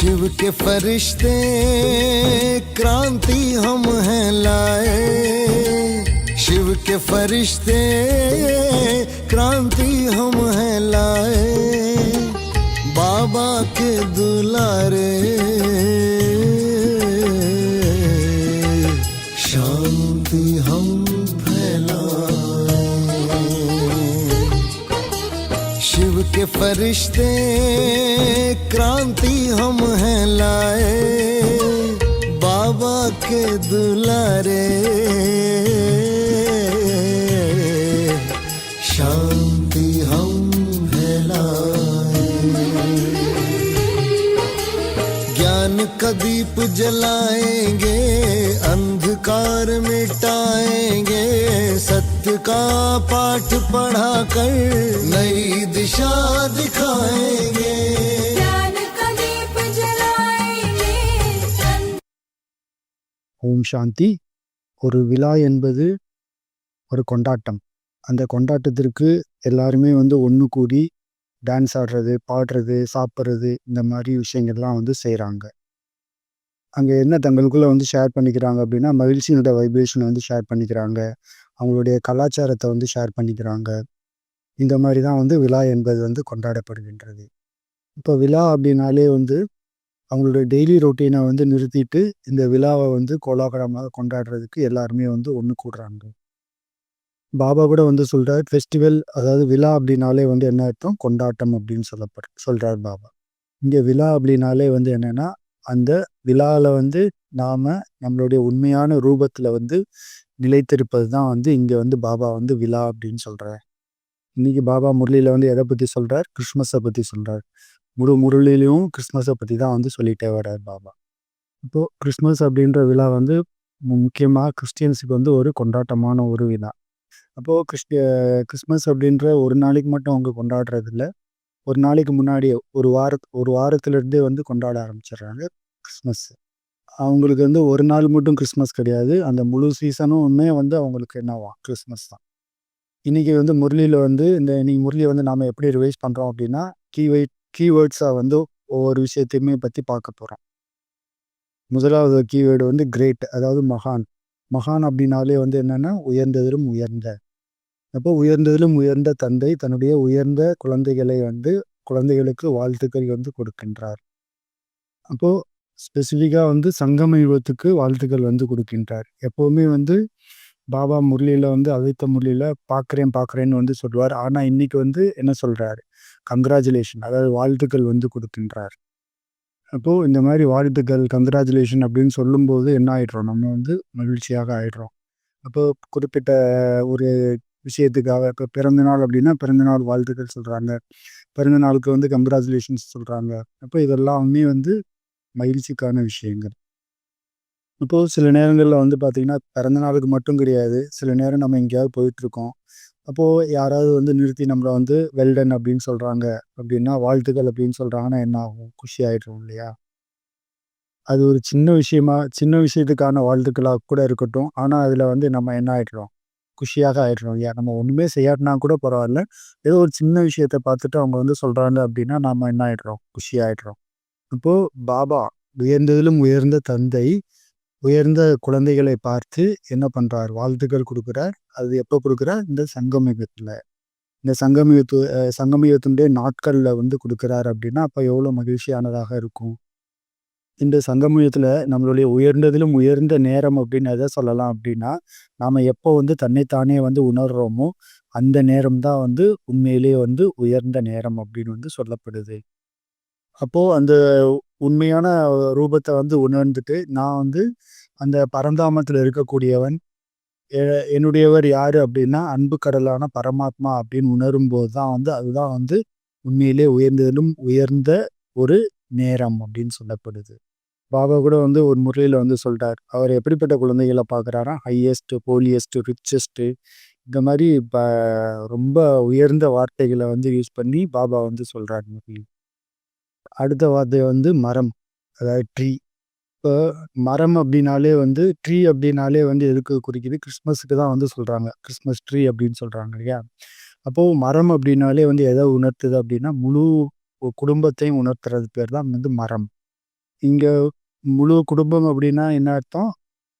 शिव के फरिश्ते, क्रांति हम हैं लाए। शिव के फरिश्ते, क्रांति हम हैं लाए। बाबा के दुलारे के फरिश्ते, क्रांति हम हैं लाए, बाबा के दुलारे। शांति हम फैलाए ज्ञान का दीप जलाएँगे सत्य का पाठ पढ़ा कर नई दिशा दिखाएंगे ज्ञान का दीप जलाएंगे तन ஓம் சாந்தி ஒரு விழா என்பது ஒரு கொண்டாட்டம் அந்த கொண்டாட்டத்திற்கு எல்லாருமே வந்து ஒன்று கூடி டான்ஸ் ஆடுறது பாடுறது சாப்பிட்றது இந்த மாதிரி விஷயங்கள்லாம் வந்து செய்கிறாங்க அங்கே என்ன தங்களுக்குள்ளே வந்து ஷேர் பண்ணிக்கிறாங்க அப்படின்னா மகிழ்ச்சியோட வைப்ரேஷனை வந்து ஷேர் பண்ணிக்கிறாங்க அவங்களுடைய கலாச்சாரத்தை வந்து ஷேர் பண்ணிக்கிறாங்க. இந்த மாதிரி தான் வந்து விழா என்பது வந்து கொண்டாடப்படுகின்றது. இப்போ விழா அப்படின்னாலே வந்து அவங்களுடைய டெய்லி ரொட்டீனை வந்து நிறுத்திட்டு இந்த விழாவை வந்து கோலாகலமாக கொண்டாடுறதுக்கு எல்லாருமே வந்து ஒன்று கூடுறாங்க. பாபா கூட வந்து சொல்கிறார் ஃபெஸ்டிவல் அதாவது விழா அப்படின்னாலே வந்து என்ன அர்த்தம்? கொண்டாட்டம் அப்படின்னு சொல்லப்படு சொல்கிறார் பாபா. இங்கே விழா அப்படின்னாலே வந்து என்னென்னா அந்த விழாவில் வந்து நாம் நம்மளுடைய உண்மையான ரூபத்தில் வந்து நிலைத்திருப்பது தான் வந்து இங்கே வந்து பாபா வந்து விழா அப்படின்னு சொல்கிறார் இன்றைக்கி பாபா முரளியில் வந்து எதை பற்றி சொல்கிறார் கிறிஸ்மஸை பற்றி சொல்கிறார் முழு முரளிலையும் கிறிஸ்மஸை பற்றி தான் வந்து சொல்லிட்டே வர்றார் பாபா. இப்போது கிறிஸ்மஸ் அப்படின்ற விழா வந்து முக்கியமாக கிறிஸ்டியன்ஸுக்கு வந்து ஒரு கொண்டாட்டமான ஒரு விழா. அப்போது கிறிஸ்டிய கிறிஸ்மஸ் அப்படின்ற ஒரு நாளைக்கு மட்டும் அவங்க கொண்டாடுறதில்ல. ஒரு நாளைக்கு முன்னாடி ஒரு வார ஒரு வாரத்துலேருந்தே வந்து கொண்டாட ஆரம்பிச்சிடுறாங்க கிறிஸ்மஸ் அவங்களுக்கு வந்து ஒரு நாள் மட்டும் கிறிஸ்மஸ் கிடையாது. அந்த முழு சீசனுமே வந்து அவங்களுக்கு என்னவா கிறிஸ்மஸ் தான். இன்னைக்கு வந்து முரளியில் வந்து இந்த இன்னைக்கு முரளியை வந்து நாம் எப்படி ரிவைஸ் பண்ணுறோம் அப்படின்னா கீவை கீவேர்ட்ஸாக வந்து ஒவ்வொரு விஷயத்தையுமே பற்றி பார்க்க போகிறோம் முதலாவது கீவேர்டு வந்து கிரேட் அதாவது மகான். மகான் அப்படின்னாலே வந்து என்னென்னா உயர்ந்ததிலும் உயர்ந்த. அப்போ உயர்ந்ததிலும் உயர்ந்த தந்தை தன்னுடைய உயர்ந்த குழந்தைகளை வந்து குழந்தைகளுக்கு வாழ்த்துக்கள் வந்து கொடுக்கின்றார். அப்போது ஸ்பெசிஃபிக்காக வந்து சங்கம யுகத்துக்கு வாழ்த்துக்கள் வந்து கொடுக்கின்றார். எப்போவுமே வந்து பாபா முரளியில் வந்து அதித்த முரளியில் பார்க்குறேன் பார்க்குறேன்னு வந்து சொல்லுவார். ஆனால் இன்றைக்கி வந்து என்ன சொல்கிறாரு கங்க்ராச்சுலேஷன் அதாவது வாழ்த்துக்கள் வந்து கொடுக்கின்றார். அப்போது இந்த மாதிரி வாழ்த்துக்கள் கங்க்ராச்சுலேஷன் அப்படின்னு சொல்லும்போது என்ன ஆயிடுறோம்? நம்ம வந்து மகிழ்ச்சியாக ஆகிடுறோம் அப்போது குறிப்பிட்ட ஒரு விஷயத்துக்காக இப்போ பிறந்தநாள் அப்படின்னா பிறந்த நாள் வாழ்த்துக்கள் சொல்கிறாங்க பிறந்த நாளுக்கு வந்து கங்க்ராச்சுலேஷன்ஸ் சொல்கிறாங்க அப்போ இதெல்லாமே வந்து மகிழ்ச்சிக்கான விஷயங்கள். இப்போது சில நேரங்களில் வந்து பார்த்திங்கன்னா பிறந்த நாளுக்கு மட்டும் கிடையாது. சில நேரம் நம்ம எங்கேயாவது போயிட்டுருக்கோம். அப்போது யாராவது வந்து நிறுத்தி நம்மளை வந்து வெல்டன் அப்படின்னு சொல்கிறாங்க அப்படின்னா வாழ்த்துக்கள் அப்படின்னு சொல்கிறாங்கன்னா என்ன ஆகும்? குஷி ஆகிடுறோம் இல்லையா? அது ஒரு சின்ன விஷயமா சின்ன விஷயத்துக்கான வாழ்த்துக்களாக கூட இருக்கட்டும். ஆனால் அதில் வந்து நம்ம என்ன ஆகிடுறோம் குஷியாக ஆகிடுறோம் இல்லையா? நம்ம ஒன்றுமே செய்யாட்டினா கூட பரவாயில்ல. ஏதோ ஒரு சின்ன விஷயத்த பார்த்துட்டு அவங்க வந்து சொல்கிறாங்க அப்படின்னா நாம் என்ன ஆகிடுறோம் குஷி ஆகிடுறோம் அப்போது பாபா உயர்ந்ததிலும் உயர்ந்த தந்தை உயர்ந்த குழந்தைகளை பார்த்து என்ன பண்றார்? வாழ்த்துக்கள் கொடுக்குறார். அது எப்போ கொடுக்குறார்? இந்த சங்கமயுகத்தில் இந்த சங்கமயுகத்து அஹ் நாட்களில் வந்து கொடுக்குறார் அப்படின்னா அப்போ எவ்வளோ மகிழ்ச்சியானதாக இருக்கும்? இந்த சங்கமயுகத்தில் நம்மளுடைய உயர்ந்ததிலும் உயர்ந்த நேரம் அப்படின்னு எதை சொல்லலாம் அப்படின்னா நாம் எப்போ வந்து தன்னைத்தானே வந்து உணர்கிறோமோ அந்த நேரம் தான் வந்து உண்மையிலேயே வந்து உயர்ந்த நேரம் அப்படின்னு வந்து சொல்லப்படுது. அப்போது அந்த உண்மையான ரூபத்தை வந்து உணர்ந்துட்டு நான் வந்து அந்த பரந்தாமத்தில் இருக்கக்கூடியவன் என்னுடையவர் யார் அப்படின்னா அன்பு கடலான பரமாத்மா அப்படின்னு உணரும்போது தான் வந்து அதுதான் வந்து உண்மையிலே உயர்ந்ததிலும் உயர்ந்த ஒரு நேரம் அப்படின்னு சொல்லப்படுது. பாபா கூட வந்து ஒரு முறையில் வந்து சொல்கிறார் அவர் எப்படிப்பட்ட குழந்தைகளை பார்க்குறாரா? ஹையஸ்ட்டு போலியஸ்ட்டு ரிச்சஸ்ட்டு இந்த மாதிரி ப ரொம்ப உயர்ந்த வார்த்தைகளை வந்து யூஸ் பண்ணி பாபா வந்து சொல்கிறார் முறையில். அடுத்த வார்த்தை வந்து மரம். அதாவது ட்ரீ இப்போ மரம் அப்படின்னாலே வந்து ட்ரீ அப்படின்னாலே வந்து எதுக்கு குறிக்குது? கிறிஸ்மஸுக்கு தான் வந்து சொல்கிறாங்க கிறிஸ்மஸ் ட்ரீ அப்படின்னு சொல்கிறாங்க இல்லையா? அப்போது மரம் அப்படின்னாலே வந்து எதை உணர்த்துது அப்படின்னா முழு குடும்பத்தையும் உணர்த்துறது பேர் தான் வந்து மரம். இங்கே முழு குடும்பம் அப்படின்னா என்ன அர்த்தம்?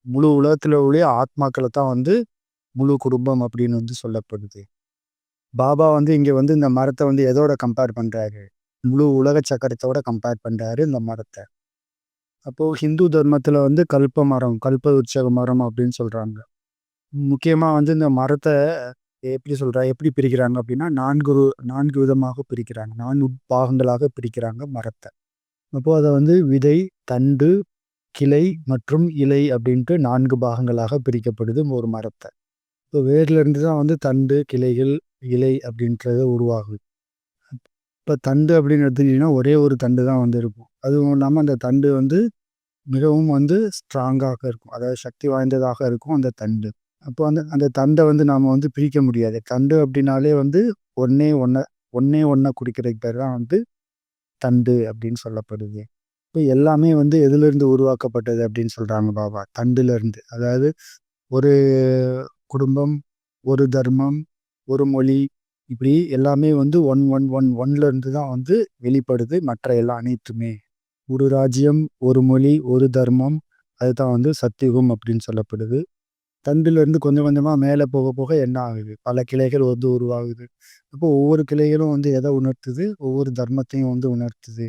முழு உலகத்தில் உள்ள ஆத்மாக்களை தான் வந்து முழு குடும்பம் அப்படின்னு வந்து சொல்லப்படுது. பாபா வந்து இங்கே வந்து இந்த மரத்தை வந்து எதோட கம்பேர் பண்ணுறாரு முழு உலக சக்கரத்தோட கம்பேர் பண்ணுறாரு இந்த மரத்தை. அப்போது ஹிந்து தர்மத்தில் வந்து கல்ப மரம் கல்ப உற்சக மரம் அப்படின்னு சொல்கிறாங்க முக்கியமாக வந்து இந்த மரத்தை எப்படி சொல்கிறா எப்படி பிரிக்கிறாங்க அப்படின்னா நான்கு நான்கு விதமாக பிரிக்கிறாங்க. நான்கு பாகங்களாக பிரிக்கிறாங்க மரத்தை. அப்போது அதை வந்து விதை தண்டு கிளை மற்றும் இலை அப்படின்ட்டு நான்கு பாகங்களாக பிரிக்கப்படுது ஒரு மரத்தை. இப்போ வேர்லேருந்து தான் வந்து தண்டு கிளைகள் இலை அப்படின்றது உருவாகுது. இப்போ தண்டு அப்படின்னு எடுத்துக்கிட்டிங்கன்னா ஒரே ஒரு தண்டு தான் வந்து இருக்கும். அதுவும் இல்லாமல் அந்த தண்டு வந்து மிகவும் வந்து ஸ்ட்ராங்காக இருக்கும். அதாவது சக்தி வாய்ந்ததாக இருக்கும் அந்த தண்டு. அப்போ அந்த அந்த தண்டை வந்து நாம் வந்து பிரிக்க முடியாது. தண்டு அப்படின்னாலே வந்து ஒன்னே ஒன்றை ஒன்னே ஒன்றை குடிக்கிறதுக்கு பேர் தான் வந்து தண்டு அப்படின்னு சொல்லப்படுது. இப்போ எல்லாமே வந்து எதுலேருந்து உருவாக்கப்பட்டது அப்படின்னு சொல்கிறாங்க பாபா? தண்டுலேருந்து. அதாவது ஒரு குடும்பம் ஒரு தர்மம் ஒரு மொழி இப்படி எல்லாமே வந்து ஒன் ஒன் ஒன் ஒன்லேருந்து தான் வந்து வெளிப்படுது மற்ற எல்லா அனைத்துமே. ஒரு ராஜ்யம் ஒரு மொழி ஒரு தர்மம் அதுதான் வந்து சத்தியுகம் அப்படின்னு சொல்லப்படுது. தண்டிலிருந்து கொஞ்சம் கொஞ்சமாக மேலே போக போக என்ன ஆகுது? பல கிளைகள் வந்து உருவாகுது. அப்போ ஒவ்வொரு கிளைகளும் வந்து எதை உணர்த்துது? ஒவ்வொரு தர்மத்தையும் வந்து உணர்த்துது.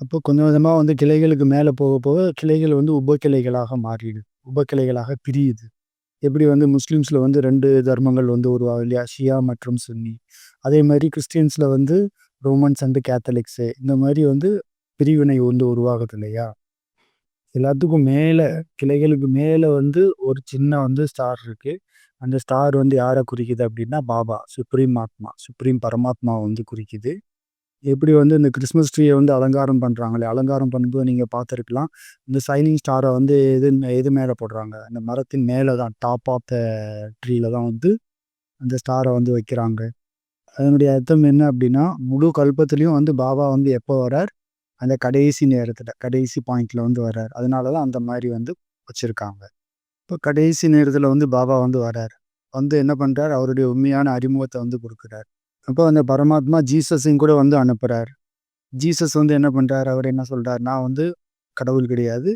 அப்போ கொஞ்சம் கொஞ்சமாக வந்து கிளைகளுக்கு மேலே போக போக கிளைகள் வந்து உபகிளைகளாக மாறிடுது. உபகிளைகளாக பிரியுது. எப்படி வந்து முஸ்லீம்ஸில் வந்து ரெண்டு தர்மங்கள் வந்து உருவாகும் இல்லையா? ஷியா மற்றும் சுன்னி. அதே மாதிரி கிறிஸ்டியன்ஸில் வந்து ரோமன்ஸ் அண்டு கேத்தலிக்ஸு. இந்த மாதிரி வந்து பிரிவினை வந்து உருவாகுது இல்லையா? எல்லாத்துக்கும் மேலே கிளைகளுக்கு மேலே வந்து ஒரு சின்ன வந்து ஸ்டார் இருக்குது அந்த ஸ்டார் வந்து யாரை குறிக்குது அப்படின்னா பாபா சுப்ரீம் ஆத்மா சுப்ரீம் பரமாத்மா வந்து குறிக்குது. எப்படி வந்து இந்த கிறிஸ்மஸ் ட்ரீயை வந்து அலங்காரம் பண்ணுறாங்களே அலங்காரம் பண்ணும்போது நீங்கள் பார்த்துருக்கலாம் இந்த சைனிங் ஸ்டாரை வந்து எது எது மேலே போடுறாங்க? அந்த மரத்தின் மேலே தான் டாப் ஆஃப் த ட்ரீயில் தான் வந்து அந்த ஸ்டாரை வந்து வைக்கிறாங்க. அதனுடைய அர்த்தம் என்ன அப்படின்னா முழு கல்பத்துலேயும் வந்து பாபா வந்து எப்போ வரார் அந்த கடைசி நேரத்தில் கடைசி பாயிண்ட்டில் வந்து வர்றார். அதனால தான் அந்த மாதிரி வந்து வச்சுருக்காங்க. இப்போ கடைசி நேரத்தில் வந்து பாபா வந்து வரார் வந்து என்ன பண்ணுறார் அவருடைய உண்மையான அறிமுகத்தை வந்து கொடுக்குறார். அப்போ அந்த பரமாத்மா ஜீசஸையும் கூட வந்து அனுப்புகிறார் ஜீசஸ் வந்து என்ன பண்ணுறார் அவர் என்ன சொல்கிறார் நான் வந்து கடவுள் கிடையாது.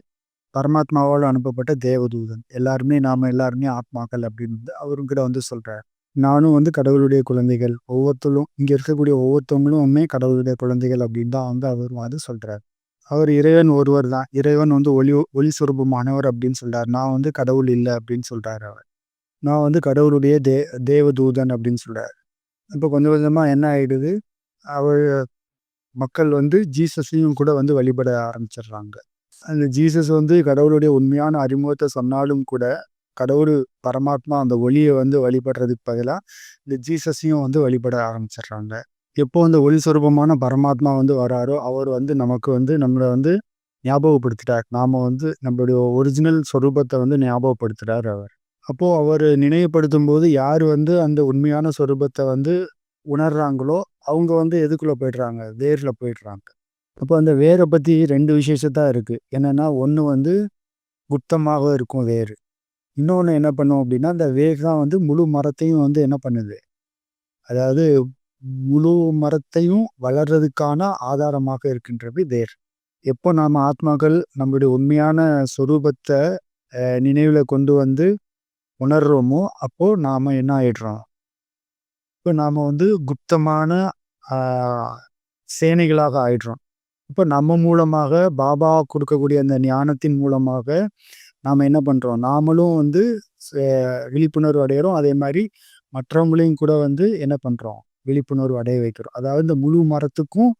பரமாத்மாவால் அனுப்பப்பட்ட தேவதூதன். எல்லாருமே நாம் எல்லாருமே ஆத்மாக்கள் அப்படின்னு வந்து அவரும் கூட வந்து சொல்கிறார் நானும் வந்து கடவுளுடைய குழந்தைகள். ஒவ்வொருத்தரும் இங்கே இருக்கக்கூடிய ஒவ்வொருத்தவங்களுமே கடவுளுடைய குழந்தைகள் அப்படின்னு தான் வந்து அவர் வந்து சொல்கிறார் அவர் இறைவன் ஒருவர் தான். இறைவன் வந்து ஒளி ஒளி சுரூபமானவர் அப்படின்னு சொல்கிறார் நான் வந்து கடவுள் இல்லை அப்படின்னு சொல்கிறார் அவர். நான் வந்து கடவுளுடைய தே தேவதூதன் அப்படின்னு சொல்கிறார் இப்போ கொஞ்சம் கொஞ்சமாக என்ன ஆகிடுது அவர் மக்கள் வந்து ஜீசஸையும் கூட வந்து வழிபட ஆரம்பிச்சிடுறாங்க. அந்த ஜீசஸ் வந்து கடவுளுடைய உண்மையான அறிமுகத்தை சொன்னாலும் கூட கடவுள் பரமாத்மா அந்த ஒளியை வந்து வழிபடுறதுக்கு பதிலாக இந்த ஜீசஸையும் வந்து வழிபட ஆரம்பிச்சிடுறாங்க. எப்போ அந்த ஒளி சுரூபமான பரமாத்மா வந்து வராரோ அவர் வந்து நமக்கு வந்து நம்மளை வந்து ஞாபகப்படுத்திட்டார். நாம் வந்து நம்மளுடைய ஒரிஜினல் சொரூபத்தை வந்து ஞாபகப்படுத்துகிறார் அவர். அப்போது அவர் நினைவுபடுத்தும் போது யார் வந்து அந்த உண்மையான சொரூபத்தை வந்து உணர்றாங்களோ அவங்க வந்து எதுக்குள்ளே போயிடுறாங்க? வேரில் போயிடுறாங்க. அப்போ அந்த வேரை பற்றி ரெண்டு விசேஷத்தான் இருக்குது என்னென்னா ஒன்று வந்து குப்தமாக இருக்கும் வேர் இன்னொன்று என்ன பண்ணும் அப்படின்னா அந்த வேர் தான் வந்து முழு மரத்தையும் வந்து என்ன பண்ணுது? அதாவது முழு மரத்தையும் வளர்றதுக்கான ஆதாரமாக இருக்கின்றது வேர். எப்போ நாம் ஆத்மாக்கள் நம்மளுடைய உண்மையான சொரூபத்தை நினைவில் கொண்டு வந்து உணர்றோமோ அப்போது நாம் என்ன ஆயிடுறோம்? இப்போ நாம் வந்து குப்தமான சேனைகளாக ஆயிடுறோம். இப்போ நம்ம மூலமாக பாபா கொடுக்கக்கூடிய அந்த ஞானத்தின் மூலமாக நாம் என்ன பண்ணுறோம் நாமளும் வந்து விழிப்புணர்வு அடையிறோம். அதே மாதிரி மற்றவங்களையும் கூட வந்து என்ன பண்ணுறோம் விழிப்புணர்வு அடைய வைக்கிறோம். அதாவது இந்த முழு மரத்துக்கும்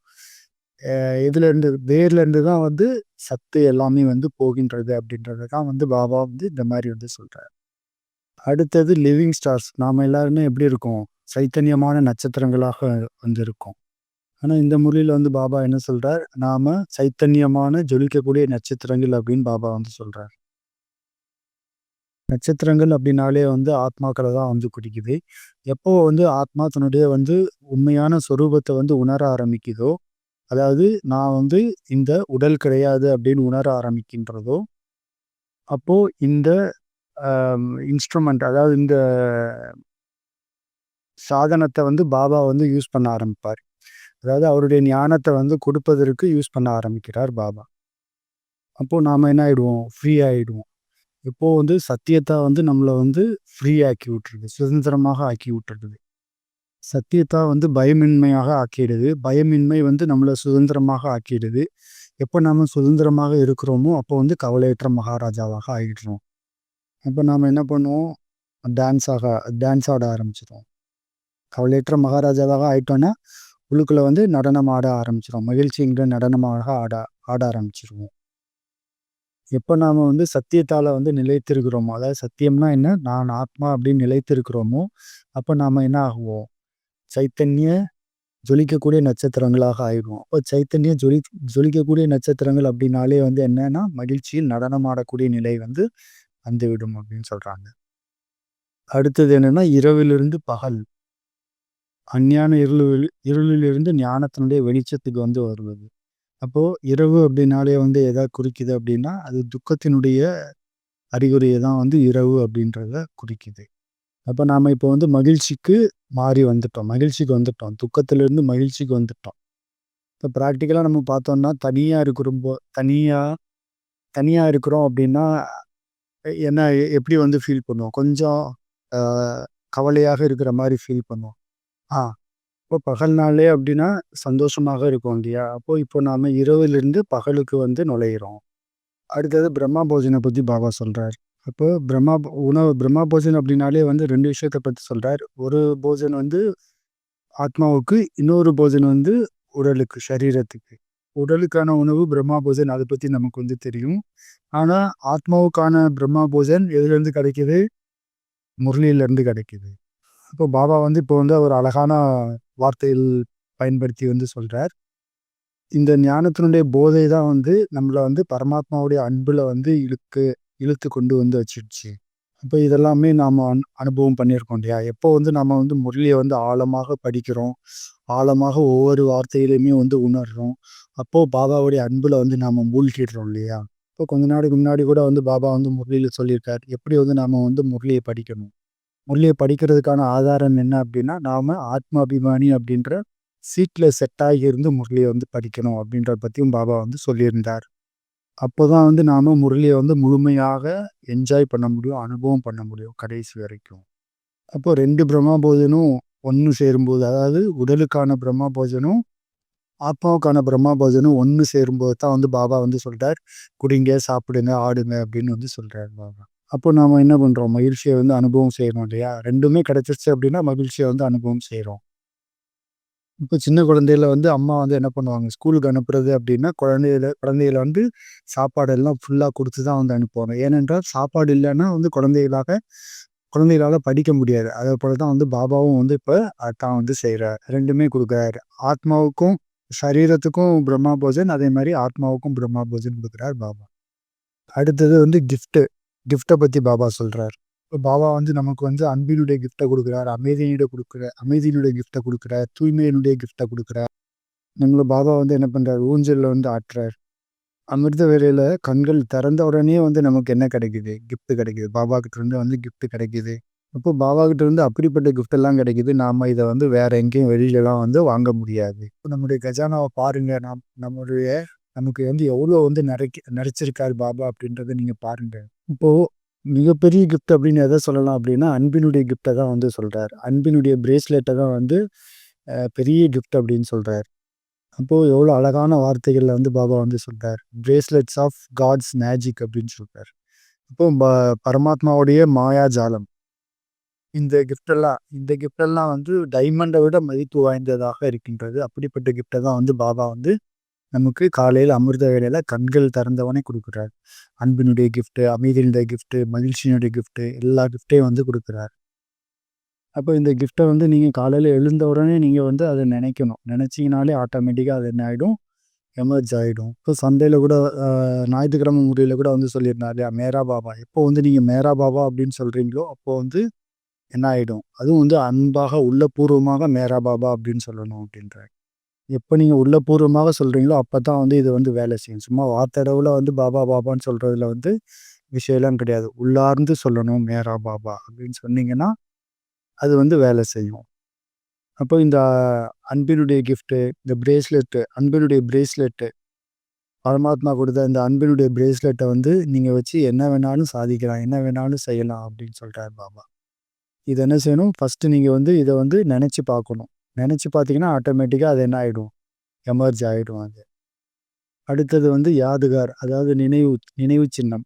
இதுலேருந்து வேர்லேருந்து தான் வந்து சத்து எல்லாமே வந்து போகின்றது அப்படின்றது தான் வந்து பாபா வந்து இந்த மாதிரி வந்து சொல்கிறார் அடுத்தது லிவிங் ஸ்டார்ஸ் நாம் எல்லாருமே எப்படி இருக்கோம்? சைத்தன்யமான நட்சத்திரங்களாக வந்து இருக்கோம் ஆனால் இந்த முறையில் வந்து பாபா என்ன சொல்கிறார் நாம் சைத்தன்யமான ஜொலிக்கக்கூடிய நட்சத்திரங்கள் அப்படின்னு பாபா வந்து சொல்கிறார் நட்சத்திரங்கள் அப்படின்னாலே வந்து ஆத்மாக்களை தான் வந்து குடிக்குது எப்போ வந்து ஆத்மா தன்னுடைய வந்து உண்மையான சொரூபத்தை வந்து உணர ஆரம்பிக்குதோ அதாவது நான் வந்து இந்த உடல் கிடையாது அப்படின்னு உணர ஆரம்பிக்கின்றதோ அப்போது இந்த இன்ஸ்ட்ருமெண்ட் அதாவது இந்த சாதனத்தை வந்து பாபா வந்து யூஸ் பண்ண ஆரம்பிப்பார். அதாவது அவருடைய ஞானத்தை வந்து கொடுப்பதற்கு யூஸ் பண்ண ஆரம்பிக்கிறார் பாபா. அப்போது நாம் என்ன ஆகிடுவோம் ஃப்ரீ ஆகிடுவோம் இப்போது வந்து சத்தியத்தை வந்து நம்மளை வந்து ஃப்ரீ ஆக்கி விட்டுருது. சுதந்திரமாக ஆக்கி விட்டுருது. சத்தியத்தா வந்து பயமின்மையாக ஆக்கிடுது. பயமின்மை வந்து நம்மளை சுதந்திரமாக ஆக்கிடுது. எப்போ நாம் சுதந்திரமாக இருக்கிறோமோ அப்போ வந்து கவலையற்ற மகாராஜாவாக ஆகிடுறோம் அப்போ நாம் என்ன பண்ணுவோம்? டான்ஸ் ஆக டான்ஸ் ஆட ஆரம்பிச்சிடுவோம் கவலையற்ற மகாராஜாவாக ஆயிட்டோன்னா உள்ளுக்குள்ளே வந்து நடனம் ஆட ஆரம்பிச்சிடும் மகிழ்ச்சிங்கிற நடனமாக ஆட ஆட ஆரம்பிச்சிருவோம். எப்போ நாம் வந்து சத்தியத்தால் வந்து நிலைத்திருக்கிறோமோ அதாவது சத்தியம்னா என்ன? நான் ஆத்மா அப்படின்னு நிலைத்திருக்கிறோமோ அப்போ நாம் என்ன ஆகுவோம்? சைத்தன்ய ஜொலிக்கக்கூடிய நட்சத்திரங்களாக ஆயிடுவோம். அப்போ சைத்தன்ய ஜொலி ஜொலிக்கக்கூடிய நட்சத்திரங்கள் அப்படின்னாலே வந்து என்னன்னா மகிழ்ச்சியில் நடனம் ஆடக்கூடிய நிலை வந்து வந்துவிடும் அப்படின்னு சொல்கிறாங்க அடுத்தது என்னென்னா இரவிலிருந்து பகல். அஞ்ஞான இருளில் இருளிலிருந்து ஞானத்தினுடைய வெளிச்சத்துக்கு வந்து வருவது. அப்போது இரவு அப்படின்னாலே வந்து எதாவது குறிக்குது அப்படின்னா அது துக்கத்தினுடைய அறிகுறியை தான் வந்து இரவு அப்படின்றத குறிக்குது. அப்போ நாம் இப்போ வந்து மகிழ்ச்சிக்கு மாறி வந்துட்டோம். மகிழ்ச்சிக்கு வந்துட்டோம். துக்கத்திலிருந்து மகிழ்ச்சிக்கு வந்துட்டோம். இப்போ ப்ராக்டிக்கலாக நம்ம பார்த்தோம்னா தனியாக இருக்கிறோம் தனியாக தனியாக இருக்கிறோம் அப்படின்னா என்ன எப்படி வந்து ஃபீல் பண்ணுவோம்? கொஞ்சம் கவலையாக இருக்கிற மாதிரி ஃபீல் பண்ணுவோம். ஆ இப்போ பகல் நாளே அப்படின்னா சந்தோஷமாக இருக்கும் இல்லையா? அப்போ இப்போ நாம் இரவிலிருந்து பகலுக்கு வந்து நுழையிறோம். அடுத்தது பிரம்மா போஜனை பற்றி பாபா சொல்கிறார் அப்போ பிரம்மா உணவு பிரம்மா போஜன் அப்படின்னாலே வந்து ரெண்டு விஷயத்தை பற்றி சொல்கிறார் ஒரு போஜன் வந்து ஆத்மாவுக்கு இன்னொரு போஜன் வந்து உடலுக்கு சரீரத்துக்கு. உடலுக்கான உணவு பிரம்மா போஜன் அதை பற்றி நமக்கு வந்து தெரியும். ஆனால் ஆத்மாவுக்கான பிரம்மா போஜன் எதுலேருந்து கிடைக்கிது? முரளியிலேருந்து கிடைக்கிது. இப்போ பாபா வந்து இப்போ வந்து அவர் அழகான வார்த்தையில் பயன்படுத்தி வந்து சொல்கிறார் இந்த ஞானத்தினுடைய போதை தான் வந்து நம்மளை வந்து பரமாத்மாவுடைய அன்பில் வந்து இழுக்கு இழுத்து கொண்டு வந்து வச்சிடுச்சு. அப்போ இதெல்லாமே நாம் அனுபவம் பண்ணியிருக்கோம் இல்லையா? எப்போ வந்து நம்ம வந்து முரளியை வந்து ஆழமாக படிக்கிறோம்? ஆழமாக ஒவ்வொரு வார்த்தையிலையுமே வந்து உணர்றோம். அப்போது பாபாவுடைய அன்பில் வந்து நாம் மூழ்கிடுறோம் இல்லையா? இப்போ கொஞ்ச நாளைக்கு முன்னாடி கூட வந்து பாபா வந்து முரளியில் சொல்லியிருக்கார். எப்படி வந்து நாம் வந்து முரளியை படிக்கணும்? முரளியை படிக்கிறதுக்கான ஆதாரம் என்ன அப்படின்னா நாம் ஆத்மாபிமானி அப்படின்ற சீட்டில் செட்டாகி இருந்து முரளியை வந்து படிக்கணும் அப்படின்றத பற்றியும் பாபா வந்து சொல்லியிருந்தார். அப்போ தான் வந்து நாம் முரளியை வந்து முழுமையாக என்ஜாய் பண்ண முடியும் அனுபவம் பண்ண முடியும் கடைசி வரைக்கும். அப்போது ரெண்டு பிரம்மாபோதனும் ஒன்று சேரும்போது அதாவது உடலுக்கான பிரம்மா போஜனும் ஆத்மாவுக்கான பிரம்மா போஜனும் ஒன்று சேரும்போது தான் வந்து பாபா வந்து சொல்கிறார் குடிங்க சாப்பிடுங்க ஆடுங்க அப்படின்னு வந்து சொல்கிறார் பாபா. அப்போ நாம் என்ன பண்ணுறோம் மகிழ்ச்சியை வந்து அனுபவம் செய்கிறோம் இல்லையா? ரெண்டுமே கிடச்சிருச்சு அப்படின்னா மகிழ்ச்சியை வந்து அனுபவம் செய்கிறோம் இப்போ சின்ன குழந்தையில வந்து அம்மா வந்து என்ன பண்ணுவாங்க? ஸ்கூலுக்கு அனுப்புறது அப்படின்னா குழந்தையில குழந்தையில வந்து சாப்பாடு எல்லாம் ஃபுல்லாக கொடுத்து தான் வந்து அனுப்புவாங்க. ஏனென்றால் சாப்பாடு இல்லைன்னா வந்து குழந்தைகளாக குழந்தைகளால் படிக்க முடியாது. அதே போல தான் வந்து பாபாவும் வந்து இப்போ தான் வந்து செய்கிறார் ரெண்டுமே கொடுக்குறாரு. ஆத்மாவுக்கும் சரீரத்துக்கும் பிரம்மா போஜன் அதே மாதிரி ஆத்மாவுக்கும் பிரம்மா போஜன் கொடுக்குறார் பாபா. அடுத்தது வந்து கிஃப்ட்டு கிஃப்ட்டை பற்றி பாபா சொல்கிறார் இப்போ பாபா வந்து நமக்கு வந்து அன்பினுடைய கிஃப்டை கொடுக்குறார் அமைதியினுடைய கொடுக்குற அமைதியினுடைய கிஃப்டை கொடுக்குறார் தூய்மையினுடைய கிஃப்டை கொடுக்குறார். நம்மளை பாபா வந்து என்ன பண்ணுறார் ஊஞ்சலில் வந்து ஆட்டுறார். அமிர்த வேலையில் கண்கள் திறந்த உடனே வந்து நமக்கு என்ன கிடைக்குது? கிஃப்ட் கிடைக்குது. பாபா கிட்டேருந்து வந்து கிஃப்ட் கிடைக்குது. அப்போ பாபா கிட்டேருந்து அப்படிப்பட்ட கிஃப்ட் எல்லாம் கிடைக்குது. நாம இதை வந்து வேற எங்கேயும் வெளியிலலாம் வந்து வாங்க முடியாது. இப்போ நம்முடைய கஜானாவை பாருங்க. நாம் நம்முடைய நமக்கு வந்து எவ்வளோ வந்து நிறைக்கி நிறைச்சிருக்காரு பாபா அப்படின்றத நீங்கள் பாருங்க. இப்போ மிகப்பெரிய கிஃப்ட் அப்படின்னு எதை சொல்லலாம் அப்படின்னா அன்பினுடைய கிஃப்டை தான் வந்து சொல்கிறார் அன்பினுடைய பிரேஸ்லெட்டை தான் வந்து பெரிய கிஃப்ட் அப்படின்னு சொல்கிறார் அப்போது எவ்வளோ அழகான வார்த்தைகளில் வந்து பாபா வந்து சொல்கிறார் பிரேஸ்லெட்ஸ் ஆஃப் காட்ஸ் மேஜிக் அப்படின்னு சொல்கிறார் அப்போது ப பரமாத்மாவுடைய மாயாஜாலம் இந்த கிஃப்டெல்லாம் இந்த கிஃப்டெல்லாம் வந்து டைமண்டை விட மதிப்பு வாய்ந்ததாக இருக்கின்றது. அப்படிப்பட்ட கிஃப்டை தான் வந்து பாபா வந்து நமக்கு காலையில் அமிர்த வேலையில் கண்கள் திறந்தவனே கொடுக்குறார். அன்பினுடைய கிஃப்ட்டு அமைதியினுடைய கிஃப்ட்டு மகிழ்ச்சியினுடைய கிஃப்ட்டு எல்லா கிஃப்டையும் வந்து கொடுக்குறார். அப்போ இந்த கிஃப்ட்டை வந்து நீங்கள் காலையில் எழுந்த உடனே நீங்கள் வந்து அதை நினைக்கணும். நினச்சிங்கனாலே ஆட்டோமேட்டிக்காக அது என்ன ஆகிடும் எமர்ஜ் ஆகிடும் இப்போ சந்தையில் கூட ஞாயிற்றுக்கிழமை முறையில் கூட வந்து சொல்லியிருந்தார் இல்லையா? மேரா பாபா. எப்போ வந்து நீங்கள் மேரா பாபா அப்படின்னு சொல்கிறீங்களோ அப்போ வந்து என்ன ஆகிடும் அதுவும் வந்து அன்பாக உள்ளபூர்வமாக மேரா பாபா அப்படின்னு சொல்லணும் அப்படின்ற எப்போ நீங்கள் உள்ளபூர்வமாக சொல்கிறீங்களோ அப்போ தான் வந்து இது வந்து வேலை செய்யும். சும்மா வார்த்தடவில் வந்து பாபா பாபான்னு சொல்கிறதுல வந்து விஷயம்லாம் கிடையாது. உள்ளார்ந்து சொல்லணும் மேரா பாபா அப்படின்னு சொன்னீங்கன்னா அது வந்து வேலை செய்யும். அப்போ இந்த அன்பினுடைய கிஃப்ட்டு இந்த பிரேஸ்லெட்டு அன்பினுடைய பிரேஸ்லெட்டு பரமாத்மா கொடுத்த இந்த அன்பினுடைய பிரேஸ்லெட்டை வந்து நீங்கள் வச்சு என்ன வேணாலும் சாதிக்கலாம் என்ன வேணாலும் செய்யலாம் அப்படின்னு சொல்கிறார் பாபா. இது என்ன செய்யணும்? ஃபஸ்ட்டு நீங்கள் வந்து இதை வந்து நினச்சி பார்க்கணும். நினச்சி பார்த்தீங்கன்னா ஆட்டோமேட்டிக்காக அது என்ன ஆகிடும் எமர்ஜ் ஆகிடும் அது. அடுத்தது வந்து யாதுகார் அதாவது நினைவு நினைவு சின்னம்.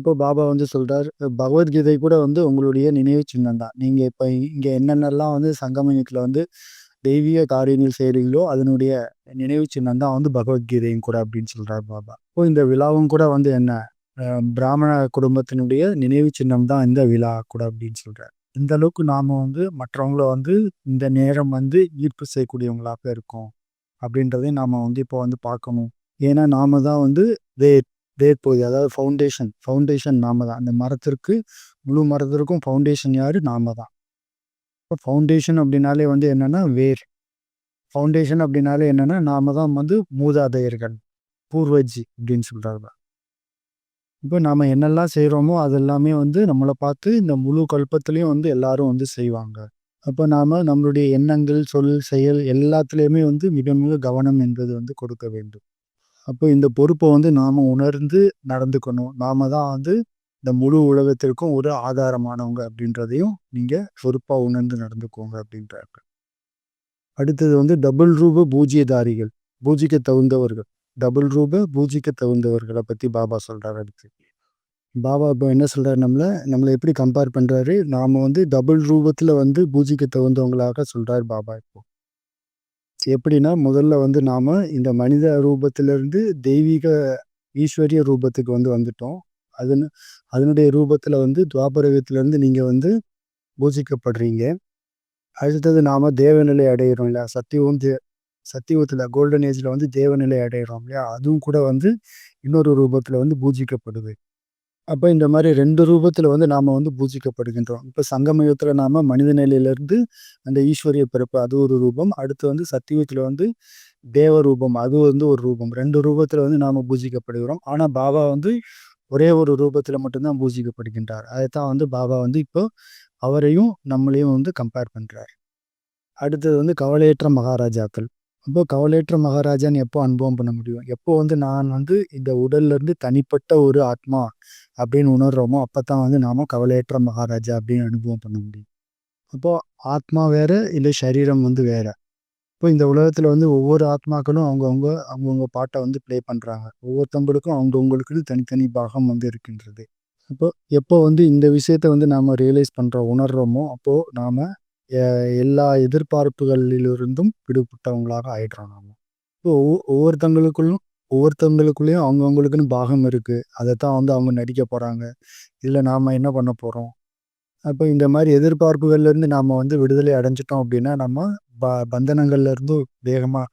இப்போ பாபா வந்து சொல்கிறார் பகவத்கீதை கூட வந்து உங்களுடைய நினைவு சின்னம் தான். நீங்கள் இப்போ இங்கே என்னென்னலாம் வந்து சங்கமயத்தில் வந்து தெய்வீக காரியங்கள் செய்கிறீங்களோ அதனுடைய நினைவு சின்னம் தான் வந்து பகவத்கீதையும் கூட அப்படின்னு சொல்கிறார் பாபா. இப்போ இந்த விழாவும் கூட வந்து என்ன? பிராமண குடும்பத்தினுடைய நினைவு சின்னம் தான் இந்த விழா கூட அப்படின்னு சொல்கிறார் இந்த அளவுக்கு நாம் வந்து மற்றவங்கள வந்து இந்த நேரம் வந்து ஈர்ப்பு செய்யக்கூடியவங்களாக இருக்கும் அப்படின்றதையும் நாம் வந்து இப்போ வந்து பார்க்கணும். ஏன்னா நாம தான் வந்து வேர் வேர் பகுதி அதாவது ஃபவுண்டேஷன் ஃபவுண்டேஷன் நாம தான். அந்த மரத்திற்கு முழு மரத்திற்கும் ஃபவுண்டேஷன் யார்? நாம தான். இப்போ ஃபவுண்டேஷன் அப்படின்னாலே வந்து என்னென்னா வேர். ஃபவுண்டேஷன் அப்படின்னாலே என்னென்னா நாம தான் வந்து மூதாதையர்கள். பூர்வஜி அப்படின்னு சொல்கிறாங்க இப்போ நாம் என்னெல்லாம் செய்கிறோமோ அது எல்லாமே வந்து நம்மளை பார்த்து இந்த முழு கல்பத்துலேயும் வந்து எல்லாரும் வந்து செய்வாங்க. அப்போ நாம் நம்மளுடைய எண்ணங்கள் சொல் செயல் எல்லாத்துலேயுமே வந்து மிக மிக கவனம் என்பது வந்து கொடுக்க வேண்டும். அப்போ இந்த பொறுப்பை வந்து நாம் உணர்ந்து நடந்துக்கணும். நாம தான் வந்து இந்த முழு உலகத்திற்கும் ஒரு ஆதாரமானவங்க அப்படின்றதையும் நீங்கள் பொறுப்பாக உணர்ந்து நடந்துக்கோங்க அப்படின்றாங்க அடுத்தது வந்து டபுள் ரூப பூஜ்யதாரிகள் பூஜிக்க தகுந்தவர்கள். டபுள் ரூப பூஜிக்க தகுந்தவர்களை பற்றி பாபா சொல்கிறார் அடுத்து. பாபா இப்போ என்ன சொல்கிறார் நம்மளை? நம்மளை எப்படி கம்பேர் பண்ணுறாரு நாம் வந்து டபுள் ரூபத்தில் வந்து பூஜிக்க தகுந்தவங்களாக சொல்கிறார் பாபா இப்போ. எப்படின்னா முதல்ல வந்து நாம் இந்த மனித ரூபத்திலிருந்து தெய்வீக ஈஸ்வரிய ரூபத்துக்கு வந்து வந்துட்டோம். அதன் அதனுடைய ரூபத்தில் வந்து துவாபரகத்திலேருந்து நீங்கள் வந்து பூஜிக்கப்படுறீங்க. அடுத்தது நாம் தேவநிலை அடையிறோம் இல்லையா? சத்தியவும் தே சத்தியுகத்தில் கோல்டன் ஏஜில் வந்து தேவநிலை அடையிறோம் இல்லையா? அதுவும் கூட வந்து இன்னொரு ரூபத்தில் வந்து பூஜிக்கப்படுது. அப்போ இந்த மாதிரி ரெண்டு ரூபத்தில் வந்து நாம் வந்து பூஜிக்கப்படுகின்றோம். இப்போ சங்கமயுகத்தில் நாம் மனித நிலையிலேருந்து அந்த ஈஸ்வரிய பிறப்பு அது ஒரு ரூபம். அடுத்து வந்து சத்தியுகத்தில் வந்து தேவ ரூபம் அது வந்து ஒரு ரூபம். ரெண்டு ரூபத்தில் வந்து நாம் பூஜிக்கப்படுகிறோம். ஆனால் பாபா வந்து ஒரே ஒரு ரூபத்தில் மட்டும்தான் பூஜிக்கப்படுகின்றார். அதைத்தான் வந்து பாபா வந்து இப்போ அவரையும் நம்மளையும் வந்து கம்பேர் பண்ணுறார் அடுத்தது வந்து கவலையற்ற மகாராஜாக்கள். அப்போ கவலையற்ற மகாராஜான்னு எப்போ அனுபவம் பண்ண முடியும்? எப்போ வந்து நான் வந்து இந்த உடல்ல இருந்து தனிப்பட்ட ஒரு ஆத்மா அப்படின்னு உணர்றோமோ அப்போ தான் வந்து நாம கவலையற்ற மகாராஜா அப்படின்னு அனுபவம் பண்ண முடியும். அப்போ ஆத்மா வேற இல்லை சரீரம் வந்து வேற. இப்போ இந்த உலகத்தில் வந்து ஒவ்வொரு ஆத்மாக்களும் அவங்கவுங்க அவங்கவுங்க பாட்டை வந்து ப்ளே பண்ணுறாங்க ஒவ்வொருத்தவங்களுக்கும் அவங்கவுங்களுக்குன்னு தனித்தனி பாகம் வந்து இருக்கின்றது. அப்போ எப்போ வந்து இந்த விஷயத்த வந்து நாம் ரியலைஸ் பண்றோம் உணர்றோமோ அப்போது நாம் எல்லா எதிர்பார்ப்புகளிலிருந்தும் விடுபட்டவங்களாக ஆயிடுறோம் நம்ம இப்போ ஒவ்வொ- ஒவ்வொருத்தங்களுக்குள்ளும் ஒவ்வொருத்தவங்களுக்குள்ளேயும் அவங்கவுங்களுக்குன்னு பாகம் இருக்குது அதை தான் வந்து அவங்க நடிக்க போகிறாங்க இதில் நாம் என்ன பண்ண போகிறோம் அப்போ இந்த மாதிரி எதிர்பார்ப்புகள்லேருந்து நாம் வந்து விடுதலை அடைஞ்சிட்டோம் அப்படின்னா நம்ம ப பந்தனங்கள்லேருந்து வேகமாக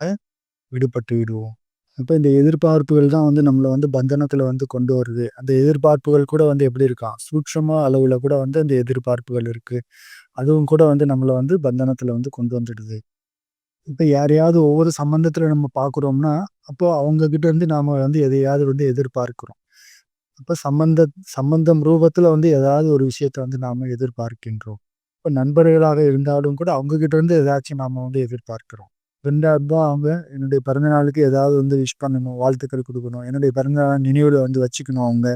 விடுபட்டு விடுவோம். அப்போ இந்த எதிர்பார்ப்புகள் தான் வந்து நம்மளை வந்து பந்தனத்தில் வந்து கொண்டு வருது. அந்த எதிர்பார்ப்புகள் கூட வந்து எப்படி இருக்கான்? சூட்சமாக அளவில் கூட வந்து அந்த எதிர்பார்ப்புகள் இருக்குது அதுவும் கூட வந்து நம்மளை வந்து பந்தனத்தில் வந்து கொண்டு வந்துடுது. இப்போ யாரையாவது ஒவ்வொரு சம்பந்தத்தில் நம்ம பார்க்குறோம்னா அப்போ அவங்கக்கிட்ட இருந்து நாம் வந்து எதையாவது வந்து எதிர்பார்க்கிறோம். அப்போ சம்பந்த சம்பந்தம் ரூபத்தில் வந்து ஏதாவது ஒரு விஷயத்தை வந்து நாம் எதிர்பார்க்கின்றோம். இப்போ நண்பர்களாக இருந்தாலும் கூட அவங்கக்கிட்ட இருந்து ஏதாச்சும் நாம் வந்து எதிர்பார்க்கிறோம். ரெண்டாவது தான் அவங்க என்னுடைய பிறந்த நாளுக்கு ஏதாவது வந்து விஷ் பண்ணணும் வாழ்த்துக்கள் கொடுக்கணும் என்னுடைய பிறந்தநாள் நினைவில் வந்து வச்சுக்கணும் அவங்க.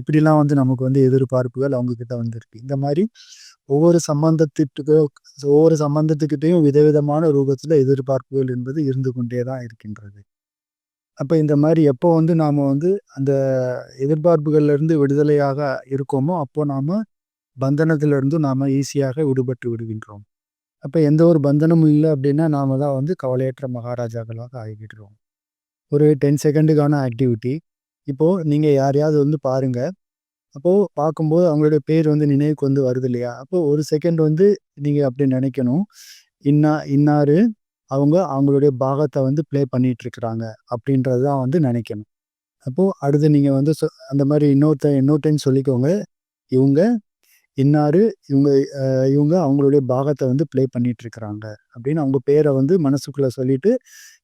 இப்படிலாம் வந்து நமக்கு வந்து எதிர்பார்ப்புகள் அவங்க கிட்ட வந்து இந்த மாதிரி ஒவ்வொரு சம்பந்தத்திற்கு ஒவ்வொரு சம்பந்தத்துக்கிட்டையும் விதவிதமான ரூபத்தில் எதிர்பார்ப்புகள் என்பது இருந்து கொண்டே தான் இருக்கின்றது. அப்போ இந்த மாதிரி எப்போ வந்து நாம் வந்து அந்த எதிர்பார்ப்புகள்லேருந்து விடுதலையாக இருக்கோமோ அப்போ நாம் பந்தனத்திலிருந்து நாம் ஈஸியாக விடுபட்டு விடுகின்றோம். அப்போ எந்த ஒரு பந்தனமும் இல்லை அப்படின்னா நாம் தான் வந்து கவலையற்ற மகாராஜாக்களாக ஆகிடுறோம் ஒரு டென் செகண்டுக்கான ஆக்டிவிட்டி இப்போது நீங்கள் யாரையாவது வந்து பாருங்கள் அப்போது பார்க்கும்போது அவங்களுடைய பேர் வந்து நினைவுக்கு வந்து வருது இல்லையா? அப்போது ஒரு செகண்ட் வந்து நீங்கள் அப்படி நினைக்கணும். இன்னா இன்னாரு அவங்க அவங்களுடைய பாகத்தை வந்து ப்ளே பண்ணிகிட்ருக்குறாங்க இருக்கிறாங்க அப்படின்றது தான் வந்து நினைக்கணும். அப்போது அடுத்து நீங்கள் வந்து சொ- அந்த மாதிரி இன்னொருத்த இன்னொருத்தையும் சொல்லிக்கோங்க. இவங்க இன்னாரு இவங்க இவங்க அவங்களுடைய பாகத்தை வந்து ப்ளே பண்ணிகிட்ருக்குறாங்க இருக்கிறாங்க அப்படின்னு அவங்க பேரை வந்து மனசுக்குள்ளே சொல்லிவிட்டு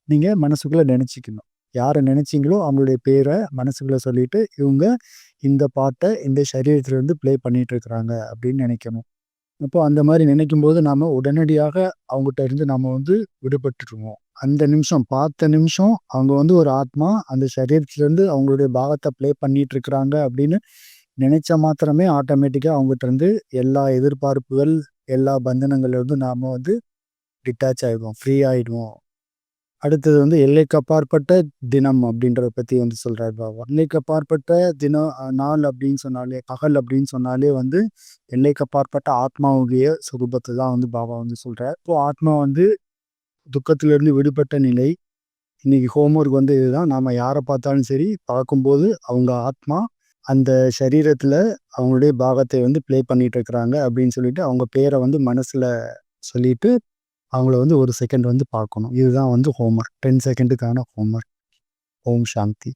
நீங்கள் மனசுக்குள்ளே நினச்சிக்கணும். யாரை நினைச்சீங்களோ அவங்களுடைய பேரை மனசுக்குள்ளே சொல்லிட்டு இவங்க இந்த பாட்டை இந்த சரீரத்திலேருந்து ப்ளே பண்ணிட்டு இருக்கிறாங்க அப்படின்னு நினைக்கணும். இப்போ அந்த மாதிரி நினைக்கும் போது நாம உடனடியாக அவங்ககிட்ட இருந்து நம்ம வந்து விடுபட்டுருவோம். அந்த நிமிஷம் பார்த்த நிமிஷம் அவங்க வந்து ஒரு ஆத்மா அந்த சரீரத்துலேருந்து அவங்களுடைய பாகத்தை ப்ளே பண்ணிட்டு இருக்கிறாங்க அப்படின்னு நினைச்ச மாத்திரமே ஆட்டோமேட்டிக்காக அவங்ககிட்ட இருந்து எல்லா எதிர்பார்ப்புகள் எல்லா பந்தனங்கள்லேருந்து நாம் நாம வந்து டிட்டாச் ஆயிடுவோம் ஃப்ரீ ஆயிடுவோம். அடுத்தது வந்து எல்லைக்கு அப்பாற்பட்ட தினம் அப்படின்றத பற்றி வந்து சொல்கிறார் பாபா. எல்லைக்கப்பாற்பட்ட தினம் நாள் அப்படின்னு சொன்னாலே பகல் அப்படின்னு சொன்னாலே வந்து எல்லைக்கு அப்பாற்பட்ட ஆத்மாவுடைய சுரூபத்தை தான் வந்து பாபா வந்து சொல்கிறார் இப்போ ஆத்மா வந்து துக்கத்திலிருந்து விடுபட்ட நிலை. இன்னைக்கு ஹோம்ஒர்க் வந்து இதுதான். நாம் யாரை பார்த்தாலும் சரி பார்க்கும்போது அவங்க ஆத்மா அந்த சரீரத்தில் அவங்களுடைய பாகத்தை வந்து ப்ளே பண்ணிட்டு இருக்கிறாங்க அப்படின்னு சொல்லிட்டு அவங்க பேரை வந்து மனசில் சொல்லிட்டு அவங்கள வந்து ஒரு செகண்ட் வந்து பார்க்கணும். இதுதான் வந்து ஹோம்ஒர்க் டென் செகண்டுக்கான ஹோம்ஒர்க் ஓம் சாந்தி.